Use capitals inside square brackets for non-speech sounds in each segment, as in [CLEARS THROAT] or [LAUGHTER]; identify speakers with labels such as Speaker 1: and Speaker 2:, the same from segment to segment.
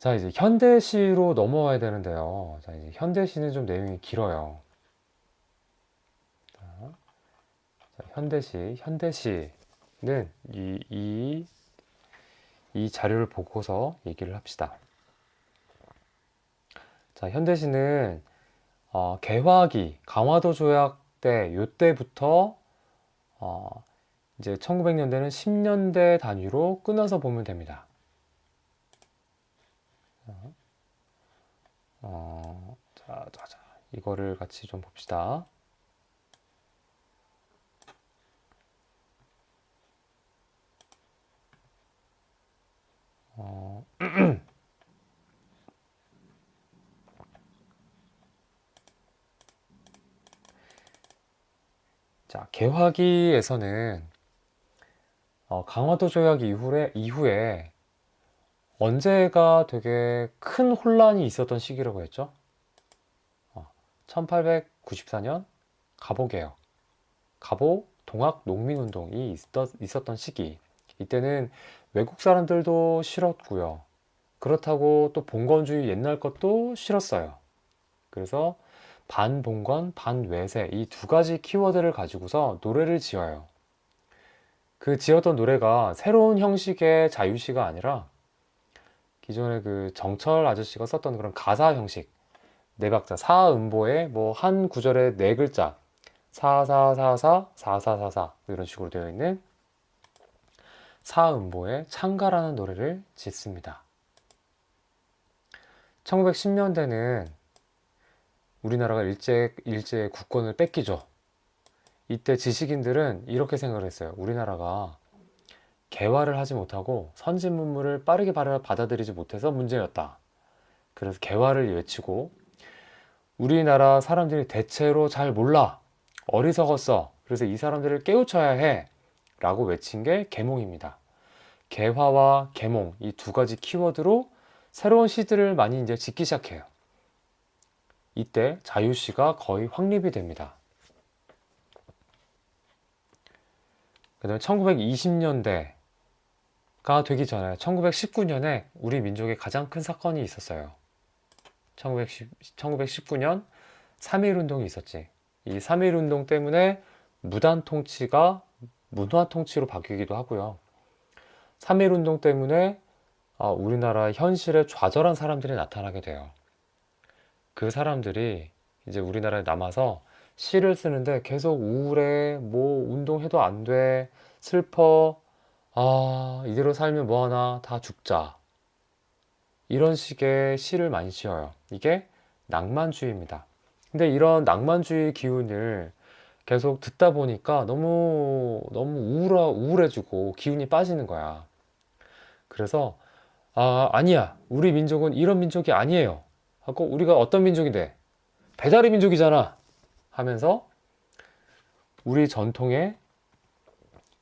Speaker 1: 자, 이제 현대시로 넘어와야 되는데요. 자, 이제 현대시는 좀 내용이 길어요. 자, 자, 현대시, 현대시는 이, 이, 이 자료를 보고서 얘기를 합시다. 자, 현대시는 어, 개화기, 강화도 조약 때, 요때부터 어, 이제 1900년대는 10년대 단위로 끊어서 보면 됩니다. 어, 자, 자, 자, 이거를 같이 좀 봅시다. 어, [CLEARS THROAT] 자, 개화기에서는 어, 강화도 조약 이후에, 이후에 언제가 되게 큰 혼란이 있었던 시기라고 했죠? 어, 1894년 갑오개혁, 갑오 동학 농민운동이 있었, 있었던 시기. 이때는 외국 사람들도 싫었고요. 그렇다고 또 봉건주의 옛날 것도 싫었어요. 그래서 반봉건, 반외세 이 두 가지 키워드를 가지고서 노래를 지어요. 그 지었던 노래가 새로운 형식의 자유시가 아니라 기존의 그 정철 아저씨가 썼던 그런 가사 형식 네 박자 사음보에 뭐 한 구절에 네 글자 사사사사 사사사사 이런 식으로 되어 있는 사음보에 창가라는 노래를 짓습니다. 1910년대는 우리나라가 일제 일제 국권을 뺏기죠. 이때 지식인들은 이렇게 생각을 했어요. 우리나라가 개화를 하지 못하고 선진 문물을 빠르게 받아들이지 못해서 문제였다. 그래서 개화를 외치고 우리나라 사람들이 대체로 잘 몰라. 어리석었어. 그래서 이 사람들을 깨우쳐야 해. 라고 외친 게 개몽입니다. 개화와 개몽 이 두 가지 키워드로 새로운 시들을 많이 이제 짓기 시작해요. 이때 자유시가 거의 확립이 됩니다. 그 다음에 1920년대 가 되기 전에 1919년에 우리 민족의 가장 큰 사건이 있었어요. 1910, 1919년 3.1운동이 있었지. 이 3.1운동 때문에 무단 통치가 문화 통치로 바뀌기도 하고요. 3.1운동 때문에 아, 우리나라 현실에 좌절한 사람들이 나타나게 돼요. 그 사람들이 이제 우리나라에 남아서 시를 쓰는데 계속 우울해, 뭐 운동해도 안 돼, 슬퍼, 아, 이대로 살면 뭐하나, 다 죽자. 이런 식의 시를 많이 지어요. 이게 낭만주의입니다. 근데 이런 낭만주의 기운을 계속 듣다 보니까 너무, 너무 우울하, 우울해지고 기운이 빠지는 거야. 그래서, 아, 아니야. 우리 민족은 이런 민족이 아니에요. 하고, 우리가 어떤 민족인데? 배달의 민족이잖아. 하면서 우리 전통의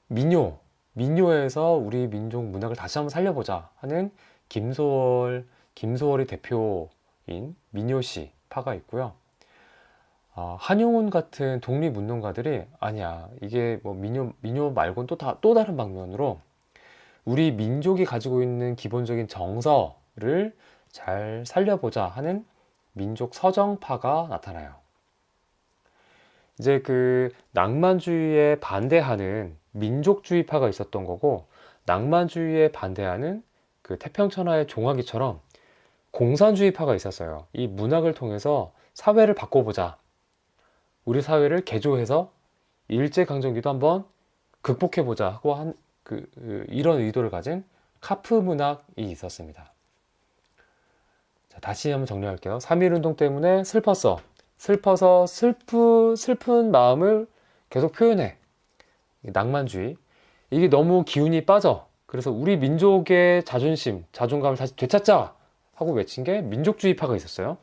Speaker 1: 민요, 민요에서 우리 민족 문학을 다시 한번 살려보자 하는 김소월, 김소월이 대표인 민요시 파가 있고요. 아, 한용운 같은 독립운동가들이 아니야 이게 뭐 민요 민요 말고는 또다 또 다른 방면으로 우리 민족이 가지고 있는 기본적인 정서를 잘 살려보자 하는 민족 서정파가 나타나요. 이제 그 낭만주의에 반대하는 민족주의파가 있었던 거고 낭만주의에 반대하는 그 태평천하의 종아기처럼 공산주의파가 있었어요. 이 문학을 통해서 사회를 바꿔보자. 우리 사회를 개조해서 일제 강점기도 한번 극복해 보자 하고 한, 그, 그, 이런 의도를 가진 카프 문학이 있었습니다. 자, 다시 한번 정리할게요. 3.1 운동 때문에 슬펐어. 슬퍼서 슬프, 슬픈 마음을 계속 표현해. 낭만주의. 이게 너무 기운이 빠져. 그래서 우리 민족의 자존심, 자존감을 다시 되찾자! 하고 외친 게 민족주의파가 있었어요.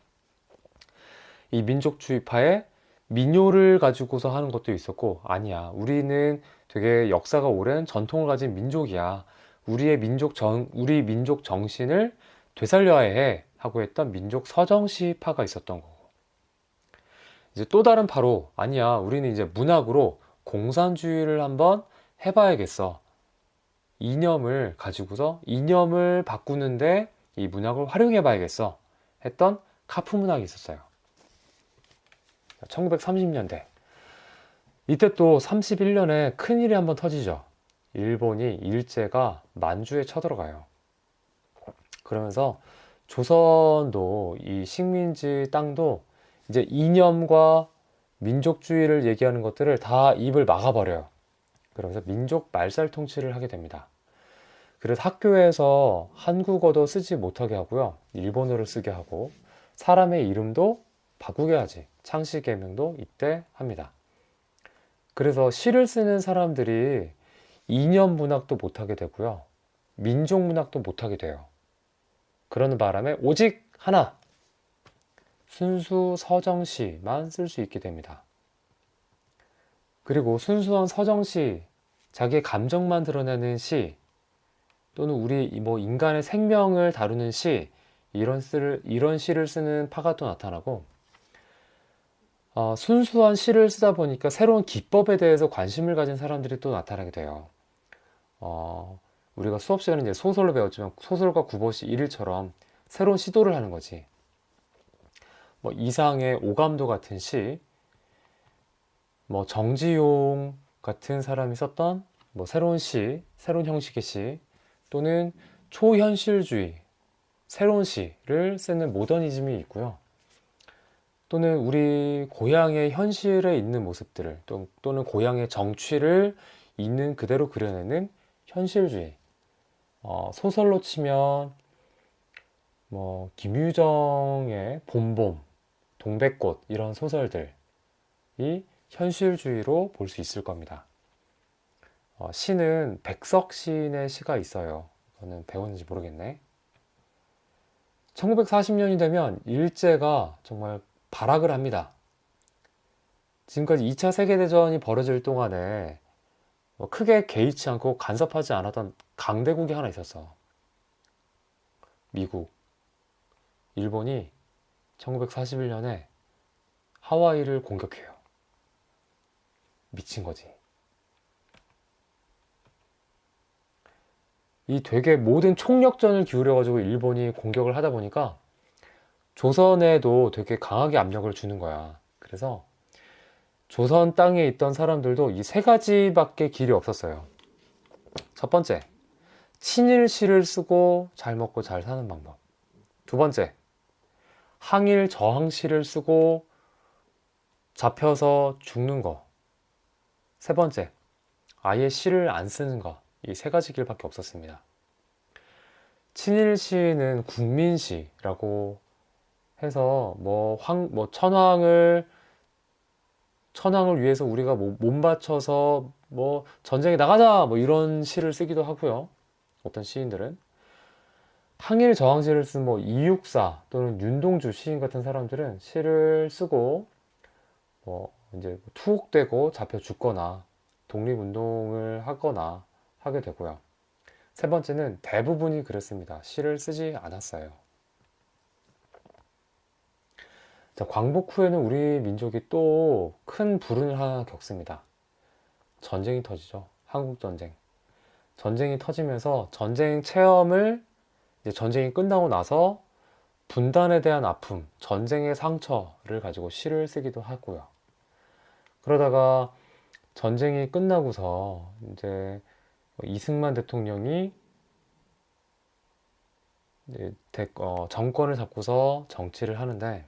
Speaker 1: 이 민족주의파에 민요를 가지고서 하는 것도 있었고, 아니야. 우리는 되게 역사가 오랜 전통을 가진 민족이야. 우리의 민족 정, 우리 민족 정신을 되살려야 해. 하고 했던 민족 서정시파가 있었던 거고. 이제 또 다른 파로 아니야 우리는 이제 문학으로 공산주의를 한번 해봐야겠어 이념을 가지고서 이념을 바꾸는데 이 문학을 활용해 봐야겠어 했던 카프 문학이 있었어요. 1930년대. 이때 또 31년에 큰일이 한번 터지죠. 일본이 일제가 만주에 쳐들어가요. 그러면서 조선도 이 식민지 땅도 이제 이념과 민족주의를 얘기하는 것들을 다 입을 막아버려요. 그러면서 민족 말살 통치를 하게 됩니다. 그래서 학교에서 한국어도 쓰지 못하게 하고요. 일본어를 쓰게 하고 사람의 이름도 바꾸게 하지. 창씨 개명도 이때 합니다. 그래서 시를 쓰는 사람들이 이념 문학도 못하게 되고요. 민족 문학도 못하게 돼요. 그러는 바람에 오직 하나 순수 서정시만 쓸 수 있게 됩니다. 그리고 순수한 서정시, 자기의 감정만 드러내는 시, 또는 우리 뭐 인간의 생명을 다루는 시, 이런 쓰를, 이런 시를 쓰는 파가 또 나타나고, 어, 순수한 시를 쓰다 보니까 새로운 기법에 대해서 관심을 가진 사람들이 또 나타나게 돼요. 어, 우리가 수업 시간에 소설로 배웠지만 소설과 구보시 일일처럼 새로운 시도를 하는 거지. 뭐 이상의 오감도 같은 시, 뭐 정지용 같은 사람이 썼던 뭐 새로운 시, 새로운 형식의 시, 또는 초현실주의, 새로운 시를 쓰는 모더니즘이 있고요. 또는 우리 고향의 현실에 있는 모습들을 또, 또는 고향의 정취를 있는 그대로 그려내는 현실주의. 어, 소설로 치면 뭐 김유정의 봄봄, 동백꽃 이런 소설들이 현실주의로 볼 수 있을 겁니다. 어, 시는 백석 시인의 시가 있어요. 저는 배웠는지 모르겠네. 1940년이 되면 일제가 정말 발악을 합니다. 지금까지 2차 세계대전이 벌어질 동안에 뭐 크게 개의치 않고 간섭하지 않았던 강대국이 하나 있었어. 미국. 일본이 1941년에 하와이를 공격해요. 미친 거지. 이 되게 모든 총력전을 기울여가지고 일본이 공격을 하다 보니까 조선에도 되게 강하게 압력을 주는 거야. 그래서 조선 땅에 있던 사람들도 이 세 가지밖에 길이 없었어요. 첫 번째, 친일시를 쓰고 잘 먹고 잘 사는 방법. 두 번째, 항일 저항시를 쓰고 잡혀서 죽는 거. 세 번째, 아예 시를 안 쓰는 거. 이 세 가지 길밖에 없었습니다. 친일 시는 국민시라고 해서 뭐 황, 뭐 천황을 천황을 위해서 우리가 뭐 몸 바쳐서 뭐 전쟁에 나가자 뭐 이런 시를 쓰기도 하고요. 어떤 시인들은 항일 저항시를 쓴 뭐 이육사 또는 윤동주 시인 같은 사람들은 시를 쓰고 뭐 이제 투옥되고 잡혀 죽거나 독립운동을 하거나 하게 되고요. 세 번째는 대부분이 그랬습니다. 시를 쓰지 않았어요. 자, 광복 후에는 우리 민족이 또 큰 불운을 하나 겪습니다. 전쟁이 터지죠. 한국 전쟁. 전쟁이 터지면서 전쟁 체험을 이제 전쟁이 끝나고 나서 분단에 대한 아픔, 전쟁의 상처를 가지고 시를 쓰기도 하고요. 그러다가 전쟁이 끝나고서 이제 이승만 대통령이 어, 정권을 잡고서 정치를 하는데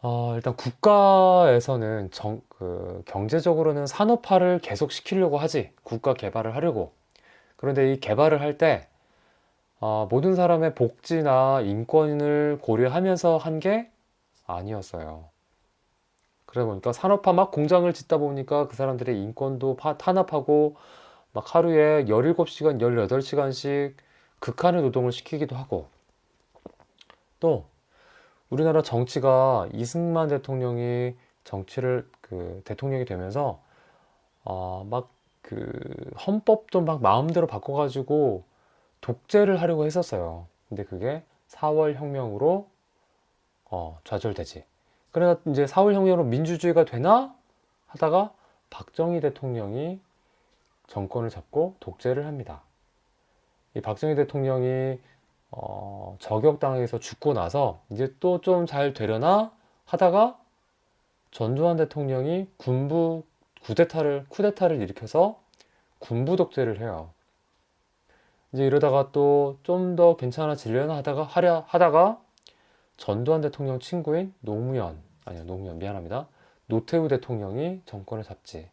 Speaker 1: 어, 일단 국가에서는 정, 그 경제적으로는 산업화를 계속 시키려고 하지 국가 개발을 하려고 그런데 이 개발을 할때 어, 모든 사람의 복지나 인권을 고려하면서 한 게 아니었어요. 그러다 보니까 산업화 막 공장을 짓다 보니까 그 사람들의 인권도 파- 탄압하고 막 하루에 17시간, 18시간씩 극한의 노동을 시키기도 하고 또 우리나라 정치가 이승만 대통령이 정치를 그 대통령이 되면서 어, 막 그 헌법도 막 마음대로 바꿔가지고 독재를 하려고 했었어요. 근데 그게 4월 혁명으로 어, 좌절되지. 그러다 이제 4월 혁명으로 민주주의가 되나 하다가 박정희 대통령이 정권을 잡고 독재를 합니다. 이 박정희 대통령이 어, 저격당해서 죽고 나서 이제 또 좀 잘 되려나 하다가 전두환 대통령이 군부 쿠데타를 쿠데타를 일으켜서 군부 독재를 해요. 이제 이러다가 또 좀 더 괜찮아지려나 하다가 하려 하다가 전두환 대통령 친구인 노무현 아니요 노무현 미안합니다. 노태우 대통령이 정권을 잡지.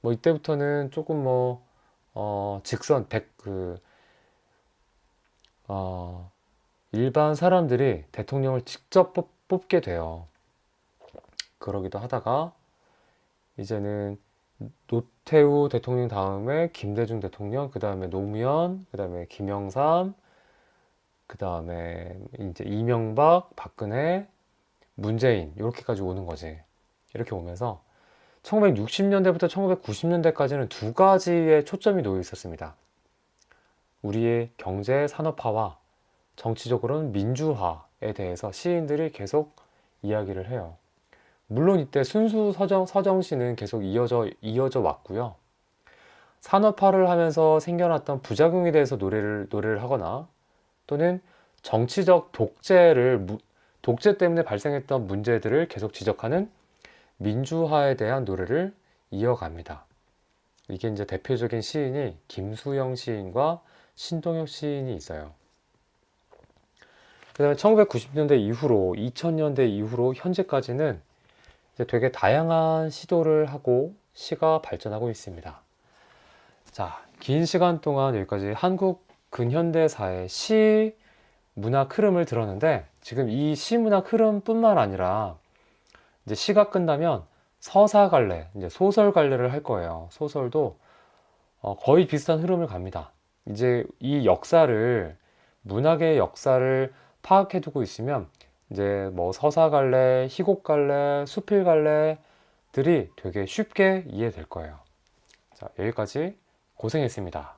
Speaker 1: 뭐 이때부터는 조금 뭐 어, 직선 백그 어, 일반 사람들이 대통령을 직접 뽑, 뽑게 돼요. 그러기도 하다가 이제는 노태우 대통령 다음에 김대중 대통령, 그 다음에 노무현, 그 다음에 김영삼, 그 다음에 이제 이명박, 박근혜, 문재인 이렇게까지 오는 거지. 이렇게 오면서 1960년대부터 1990년대까지는 두 가지의 초점이 놓여 있었습니다. 우리의 경제 산업화와 정치적으로는 민주화에 대해서 시인들이 계속 이야기를 해요. 물론 이때 순수 서정, 서정시는 계속 이어져, 이어져 왔고요. 산업화를 하면서 생겨났던 부작용에 대해서 노래를, 노래를 하거나 또는 정치적 독재를, 무- 독재 때문에 발생했던 문제들을 계속 지적하는 민주화에 대한 노래를 이어갑니다. 이게 이제 대표적인 시인이 김수영 시인과 신동엽 시인이 있어요. 그 다음에 1990년대 이후로, 2000년대 이후로 현재까지는 되게 다양한 시도를 하고 시가 발전하고 있습니다. 자, 긴 시간 동안 여기까지 한국 근현대사의 시 문학 흐름을 들었는데 지금 이 시 문학 흐름뿐만 아니라 이제 시가 끝나면 서사 갈래, 이제 소설 갈래를 할 거예요. 소설도 어, 거의 비슷한 흐름을 갑니다. 이제 이 역사를 문학의 역사를 파악해 두고 있으면 이제 뭐 서사 갈래, 희곡 갈래, 수필 갈래들이 되게 쉽게 이해될 거예요. 자, 여기까지 고생했습니다.